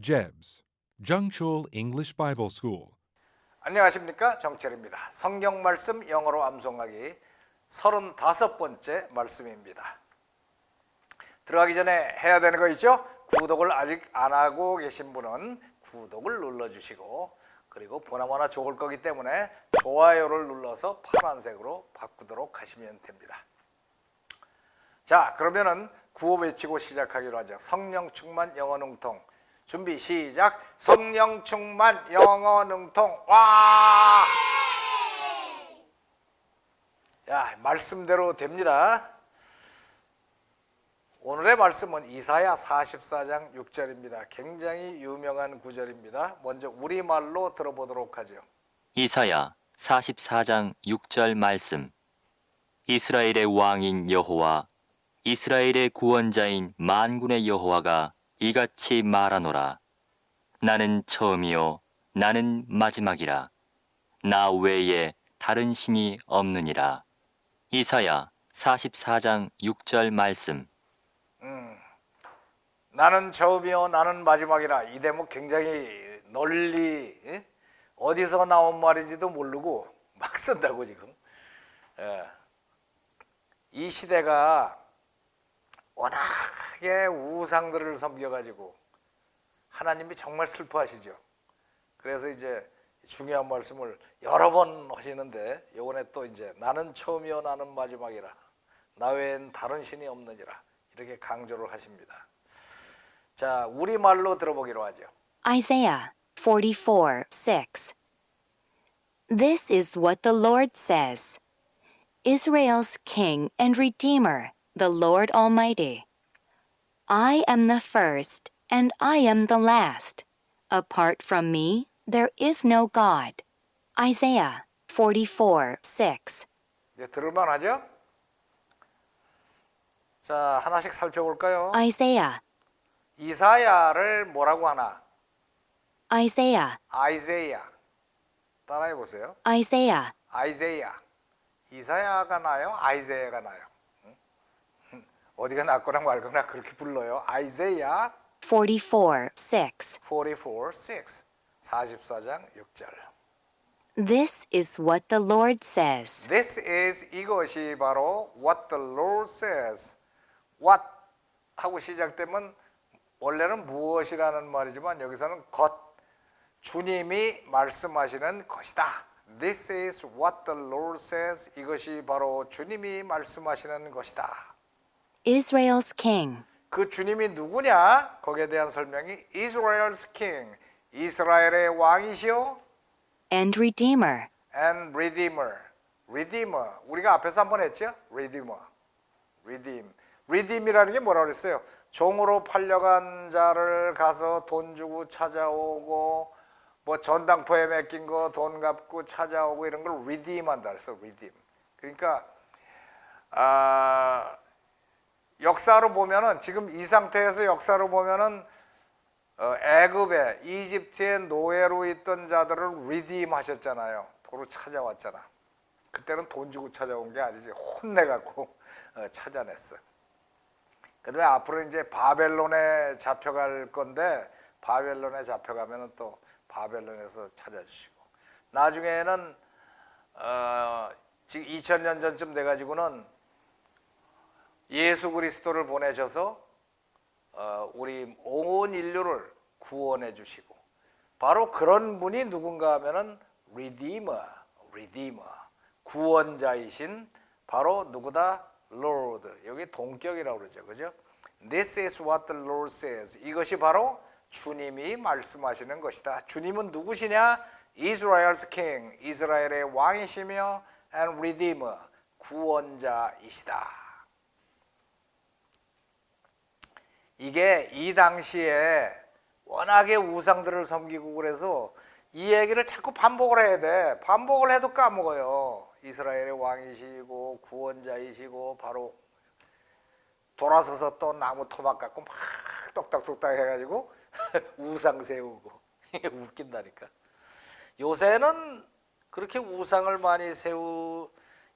JEBS, Jungchul English Bible School. 안녕하십니까 정철입니다. 성경 말씀 영어로 암송하기 35번째 말씀입니다. 들어가기 전에 해야 되는 거 있죠? 구독을 아직 안 하고 계신 분은 구독을 눌러 주시고 그리고 보나마나 좋을 거기 때문에 좋아요를 눌러서 파란색으로 바꾸도록 하시면 됩니다. 자 그러면은 구호 외치고 시작하기로 하죠. 성령 충만 영어 능통 준비 시작. 성령 충만 영어 능통 와. 자 말씀대로 됩니다. 오늘의 말씀은 이사야 44장 6절입니다. 굉장히 유명한 구절입니다. 먼저 우리말로 들어보도록 하죠. 이사야 44장 6절 말씀 이스라엘의 왕인 여호와 이스라엘의 구원자인 만군의 여호와가 이같이 말하노라. 나는 처음이요 나는 마지막이라. 나 외에 다른 신이 없느니라. 이사야 44장 6절 말씀. 나는 처음이요 나는 마지막이라. 이 대목 굉장히 널리 예? 어디서 나온 말인지도 모르고 막 쓴다고 지금. 예. 이 시대가 워낙에 우상들을 섬겨가지고 하나님이 정말 슬퍼하시죠 그래서 이제 중요한 말씀을 여러 번 하시는데 요번에 또 이제 나는 처음이요 나는 마지막이라 나 외엔 다른 신이 없느니라 이렇게 강조를 하십니다 자, 우리 말로 들어보기로 하죠. Isaiah 44 6. This is what the Lord says Israel's King and Redeemer, the Lord Almighty. I am the first, and I am the last. Apart from me, there is no God. Isaiah 44 6. 이제 들을만 하죠? 자, 하나씩 살펴볼까요? Isaiah, 이사야를 뭐라고 하나? Isaiah, 아이제야. 따라해 보세요. Isaiah, 아이제야. 이사야가 나요? 아이제야가 나요? 응? 어디가 낫거나 말거나 그렇게 불러요. 아이제야 44 6. 44, 6. 44장 6절. This is what the Lord says. This is 이것이 바로 what the Lord says. what 하고 시작되면 원래는 무엇이라는 말이지만 여기서는 것 주님이 말씀하시는 것이다. This is what the Lord says. 이것이 바로 주님이 말씀하시는 것이다. Israel's King. 그 주님이 누구냐? 거기에 대한 설명이 Israel's King, 이스라엘의 왕이시요 and Redeemer. and redeemer. redeemer. 우리가 앞에서 한번 했죠? redeemer. redeem. redeem이라는 게 뭐라 그랬어요? 종으로 팔려간 자를 가서 돈 주고 찾아오고 뭐 전당포에 맡긴 거 돈 갚고 찾아오고 이런 걸 redeem 한다 그랬어. redeem. 그러니까 아 역사로 보면은 지금 이 상태에서 역사로 보면은 어, 애굽에 이집트의 노예로 있던 자들을 리디임 하셨잖아요. 도로 찾아왔잖아. 그때는 돈 주고 찾아온 게 아니지. 혼내 갖고 어, 찾아냈어. 그다음에 앞으로 이제 바벨론에 잡혀갈 건데 바벨론에 잡혀가면은 또 바벨론에서 찾아주시고 나중에는 어, 지금 2000년 전쯤 돼 가지고는 예수 그리스도를 보내셔서 어, 우리 온 인류를 구원해 주시고 바로 그런 분이 누군가 하면은 redeemer, redeemer, 구원자이신 바로 누구다? Lord. 여기 동격이라고 그러죠. 그죠? This is what the Lord says. 이것이 바로 주님이 말씀하시는 것이다. 주님은 누구시냐? Israel's king, 이스라엘의 왕이시며 and redeemer, 구원자이시다. 이게 이 당시에 워낙에 우상들을 섬기고 그래서 이 얘기를 자꾸 반복을 해야 돼. 반복을 해도 까먹어요. 이스라엘의 왕이시고 구원자이시고 바로 돌아서서 또 나무 토막 갖고 막 똑딱똑딱 해가지고 우상 세우고 웃긴다니까. 요새는 그렇게 우상을 많이 세우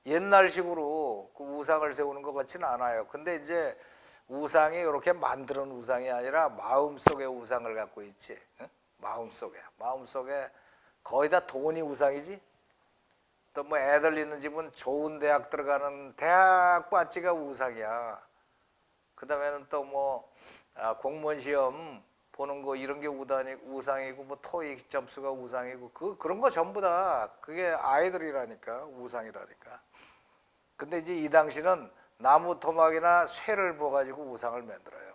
옛날식으로 그 우상을 세우는 것 같지는 않아요. 근데 이제 우상이 이렇게 만드는 우상이 아니라 마음속에 우상을 갖고 있지. 응? 마음속에. 마음속에 거의 다 돈이 우상이지. 또 뭐 애들 있는 집은 좋은 대학 들어가는 대학 바지가 우상이야. 그 다음에는 또 뭐 공무원 시험 보는 거 이런 게 우단이 우상이고 뭐 토익 점수가 우상이고 그 그런 거 전부 다 그게 아이들이라니까 우상이라니까. 근데 이제 이 당시는 나무 토막이나 쇠를 부어 가지고 우상을 만들어요.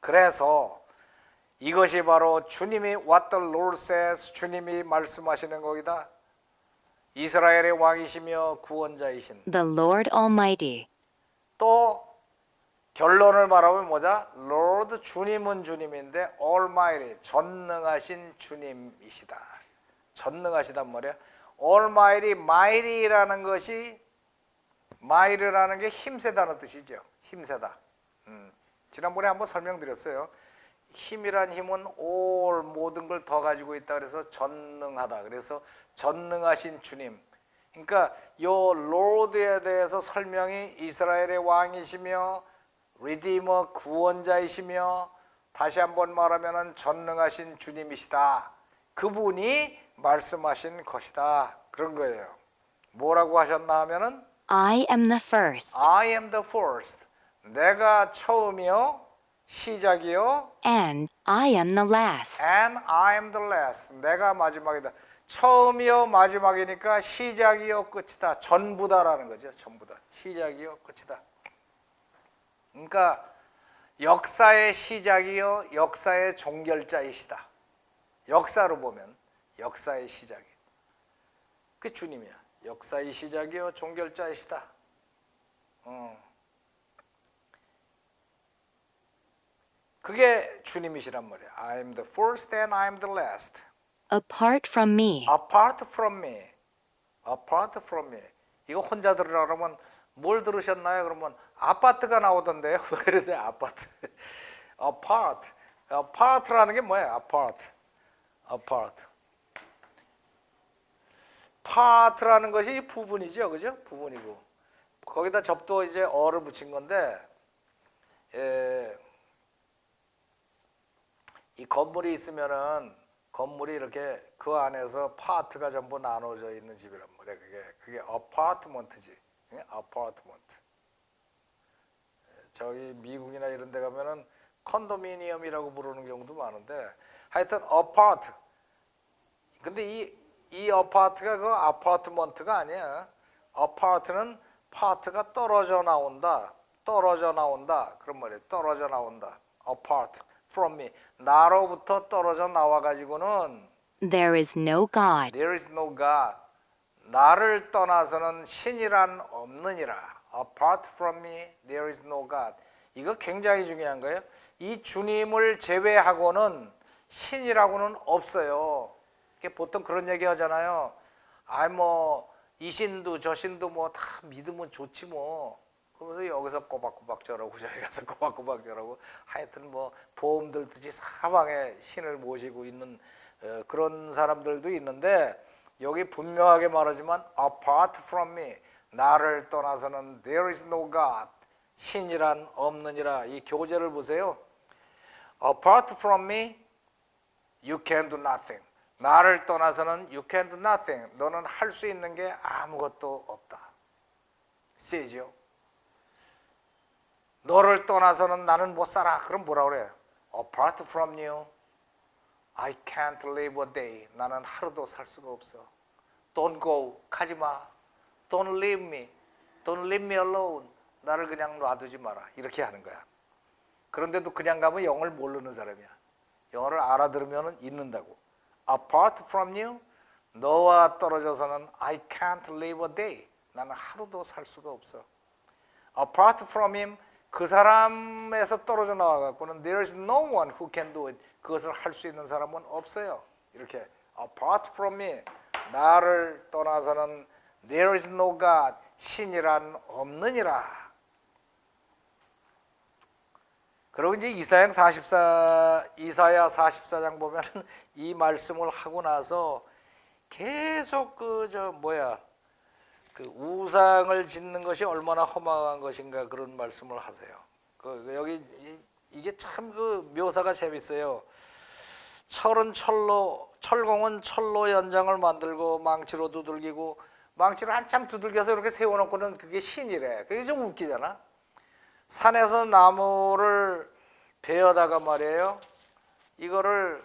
그래서 이것이 바로 주님이 what the Lord says 주님이 말씀하시는 거기다. 이스라엘의 왕이시며 구원자이신 the Lord Almighty, 또 결론을 말하면 뭐다? Lord 주님은 주님인데 Almighty 전능하신 주님이시다. 전능하시단 말이야. Almighty, mighty라는 것이 mighty라는 게 힘세다는 뜻이죠. 힘세다. 음. 지난번에 한번 설명드렸어요. 힘이란 힘은 all 모든 걸 더 가지고 있다 그래서 전능하다. 그래서 전능하신 주님. 그러니까 요 로드에 대해서 설명이 이스라엘의 왕이시며 리디머 구원자이시며 다시 한번 말하면은 전능하신 주님이시다. 그분이 말씀하신 것이다. 그런 거예요. 뭐라고 하셨나 하면은 I am the first I am the first. 내가 처음이요 시작이요 and I am the last. and I am the last. 내가 마지막이다. 처음이요 마지막이니까 시작이요 끝이다. 전부다라는 거죠. 전부다. 시작이요 끝이다. 그러니까 역사의 시작이요 역사의 종결자이시다. 역사로 보면 역사의 시작이. 그 주님이야. 역사의 시작이요 종결자이시다. 어. 그게 주님이시란 말이야. I am the first and I am the last. Apart from me, Apart from me. Apart from me. 이거 혼자 들으라 그러면 뭘 들으셨나요? 그러면 아파트가 나오던데요. 왜 그러대? 아파트. Apart. Apart라는 게 뭐야? Apart. Apart. Part라는 것이 부분이죠, 그죠? 부분이고 거기다 접도 이제 어를 붙인 건데 예, 이 건물이 있으면은 건물이 이렇게 그 안에서 파트가 전부 나눠져 있는 집이란 말이야. 그게 그게 어파트먼트지. 예? 어파트먼트. 예, 저기 미국이나 이런 데 가면은 컨도미니엄이라고 부르는 경우도 많은데 하여튼 어파트. 근데 이 이 어파트가 그 아파트먼트가 아니야. 어파트는 파트가 떨어져 나온다. 떨어져 나온다. 그런 말이에요. 떨어져 나온다. apart from me. 나로부터 떨어져 나와 가지고는 there is no God. there is no God. 나를 떠나서는 신이란 없느니라. apart from me there is no God. 이거 굉장히 중요한 거예요. 이 주님을 제외하고는 신이라고는 없어요. 보통 그런 얘기 하잖아요. 아, 뭐, 이 신도 저 신도 뭐 다 믿으면 좋지 뭐. 그러면서 여기서 꼬박꼬박 저러고 저기 가서 꼬박꼬박 저러고 하여튼 뭐 보험 들듯이 사방에 신을 모시고 있는 어, 그런 사람들도 있는데 여기 분명하게 말하지만 apart from me 나를 떠나서는 there is no God 신이란 없느니라 이 교재를 보세요. apart from me you can do nothing. 나를 떠나서는 you can do nothing. 너는 할 수 있는 게 아무것도 없다. 세죠. 너를 떠나서는 나는 못 살아. 그럼 뭐라 그래? Apart from you, I can't live a day. 나는 하루도 살 수가 없어. Don't go. 가지 마. Don't leave me. Don't leave me alone. 나를 그냥 놔두지 마라. 이렇게 하는 거야. 그런데도 그냥 가면 영어를 모르는 사람이야. 영어를 알아들으면 있는다고. Apart from you, 너와 떨어져서는 I can't live a day. 나는 하루도 살 수가 없어. Apart from him, 그 사람에서 떨어져 나와 갖고는 there is no one who can do it. 그것을 할 수 있는 사람은 없어요. 이렇게 apart from me, 나를 떠나서는 there is no God. 신이란 없느니라. 그리고 이제 이사야 44 이사야 44장 보면은 이 말씀을 하고 나서 계속 그 저 뭐야 그 우상을 짓는 것이 얼마나 험악한 것인가 그런 말씀을 하세요. 그그 여기 이- 이게 참 그 묘사가 재밌어요. 철은 철로 철공은 철로 연장을 만들고 망치로 두들기고 망치를 한참 두들겨서 이렇게 세워놓고는 그게 신이래. 그게 좀 웃기잖아. 산에서 나무를 베어다가 말이에요. 이거를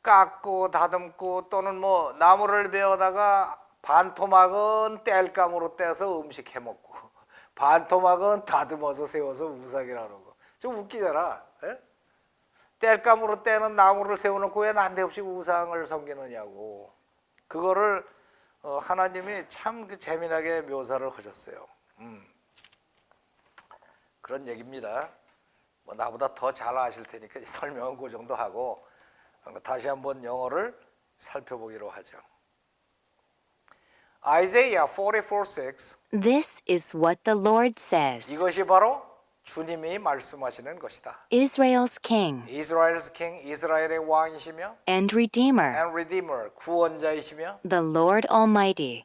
깎고 다듬고 또는 뭐 나무를 베어다가 반토막은 땔감으로 떼서 음식 해 먹고 반토막은 다듬어서 세워서 우상이라 그러고 좀 웃기잖아. 예? 땔감으로 떼는 나무를 세워놓고 왜 난데없이 우상을 섬기느냐고 그거를 어, 하나님이 참그 재미나게 묘사를 하셨어요. 음. 그런 얘기입니다. 뭐 나보다 더 잘 아실 테니까 설명은 그 정도 하고 어, 다시 한번 영어를 살펴보기로 하죠. 아이제이야 44:6 This is what the Lord says 이것이 바로 주님이 말씀하시는 것이다. Israel's King 이스라엘's king 이스라엘의 왕이시며 and Redeemer, and redeemer 구원자이시며 the Lord Almighty.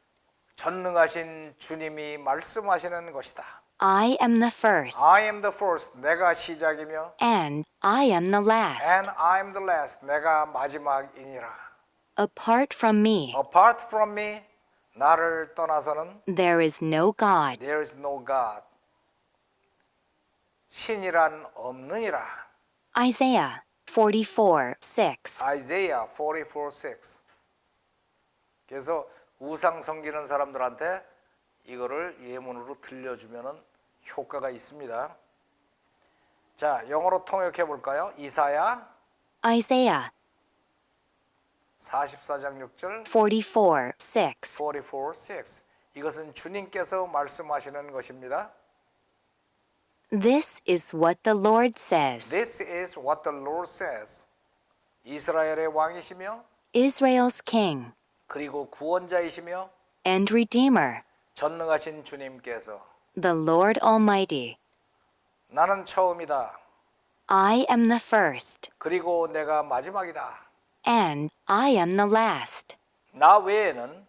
전능하신 주님이 말씀하시는 것이다. I am the first I am the first 내가 시작이며 and I am the last. and I am the last 내가 마지막이니라. Apart from me, Apart from me 나를 떠나서는 there is no God. there is no God. 신이란 없느니라. Isaiah 44 6. 아이제야 44:6. 그래서 우상 섬기는 사람들한테 이거를 예문으로 들려주면은 효과가 있습니다. 자, 영어로 통역해 볼까요? 이사야 Isaiah 44장 6절 44 6. 44:6. 이것은 주님께서 말씀하시는 것입니다. This is what the Lord says This is what the Lord says. 이스라엘의 왕이시며 Israel's King 그리고 구원자이시며 and Redeemer, 전능하신 주님께서 the Lord Almighty. 나는 처음이다. I am the first 그리고 내가 마지막이다. and I am the last. 나 외에는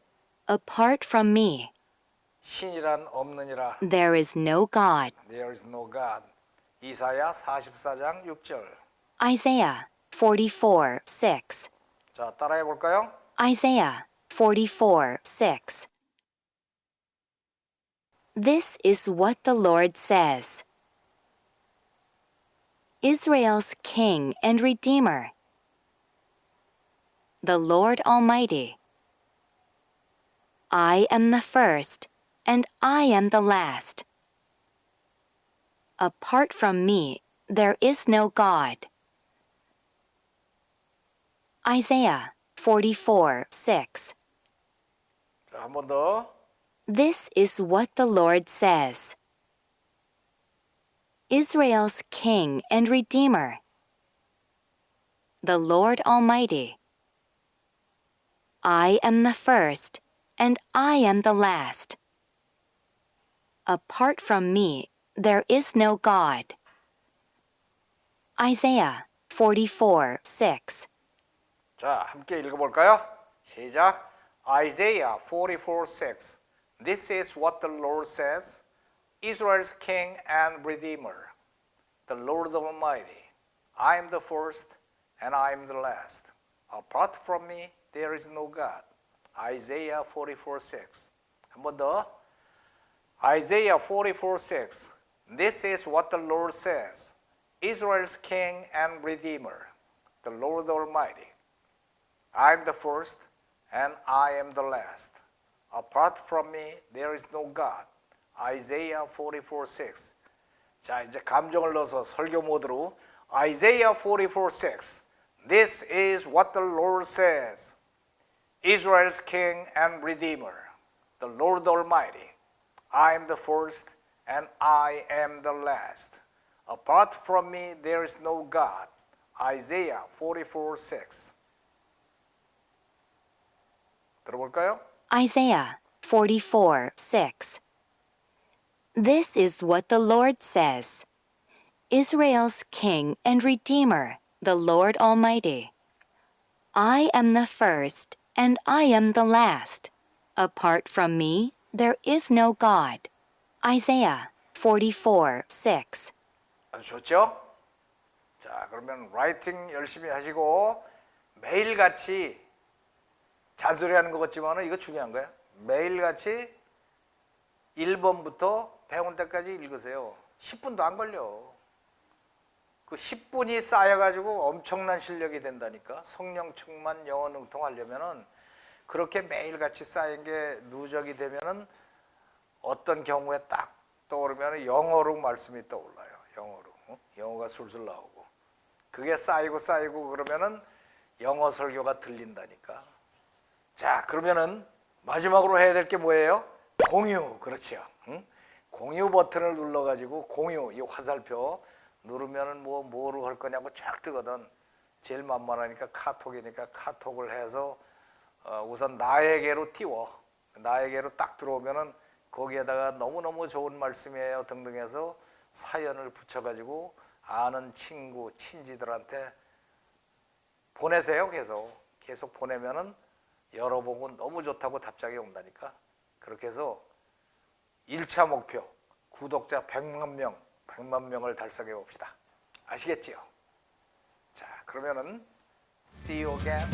Apart from me, 신이란 없느니라. there is no God. There is no God. 이사야 44장 6절. Isaiah 44 6. 자, 따라해 볼까요? Isaiah 44 6. This is what the Lord says Israel's King and Redeemer, the Lord Almighty. I am the first, and I am the last. Apart from me, there is no God. Isaiah 44 6. 자, 한 번 더. This is what the Lord says Israel's King and Redeemer, the Lord Almighty. I am the first, and I am the last. Apart from me, there is no God. Isaiah 44 6. 자, 함께 읽어 볼까요? 시작. Isaiah 44:6. This is what the Lord says, Israel's king and redeemer, the Lord Almighty. I am the first and I am the last. Apart from me there is no God. Isaiah 44:6. 한 번 더. Isaiah 44:6. This is what the Lord says, Israel's king and redeemer, the Lord Almighty. I am the first and I am the last. Apart from me, there is no God. Isaiah 44:6. 자, 이제 감정을 넣어서 설교 모드로 Isaiah 44:6. This is what the Lord says. Israel's king and redeemer, the Lord Almighty. I am the first and I am the last. Apart from me, there is no God. Isaiah 44:6. 들어볼까요? Isaiah 44 6. This is what the Lord says Israel's King and Redeemer, the Lord Almighty. I am the first, and I am the last. Apart from me, there is no God. Isaiah 44 6. 아주 좋죠? 자, 그러면 라이팅 열심히 하시고 매일같이 잔소리하는 것 같지만 이거 중요한 거야. 매일같이 1번부터 배운 때까지 읽으세요. 10분도 안 걸려. 그 10분이 쌓여가지고 엄청난 실력이 된다니까. 성령 충만 영어 능통하려면은 그렇게 매일같이 쌓인 게 누적이 되면은 어떤 경우에 딱 떠오르면 영어로 말씀이 떠올라요. 영어로. 어? 영어가 술술 나오고. 그게 쌓이고 쌓이고 그러면은 영어 설교가 들린다니까. 자, 그러면은 마지막으로 해야 될 게 뭐예요? 공유. 그렇죠. 응? 공유 버튼을 눌러 가지고 공유 이 화살표 누르면은 뭐 뭐로 할 거냐고 쫙 뜨거든. 제일 만만하니까 카톡이니까 카톡을 해서 어, 우선 나에게로 띄워. 나에게로 딱 들어오면은 거기에다가 너무너무 좋은 말씀이에요 등등 해서 사연을 붙여가지고 아는 친구, 친지들한테 보내세요 계속. 계속 보내면은 열어보고 너무 좋다고 답장이 온다니까. 그렇게 해서 1차 목표 구독자 100만 명, 100만 명을 달성해 봅시다. 아시겠지요? 자, 그러면은 see you again.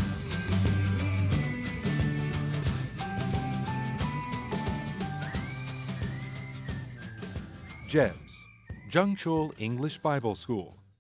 GEMS, Jungchul English Bible School.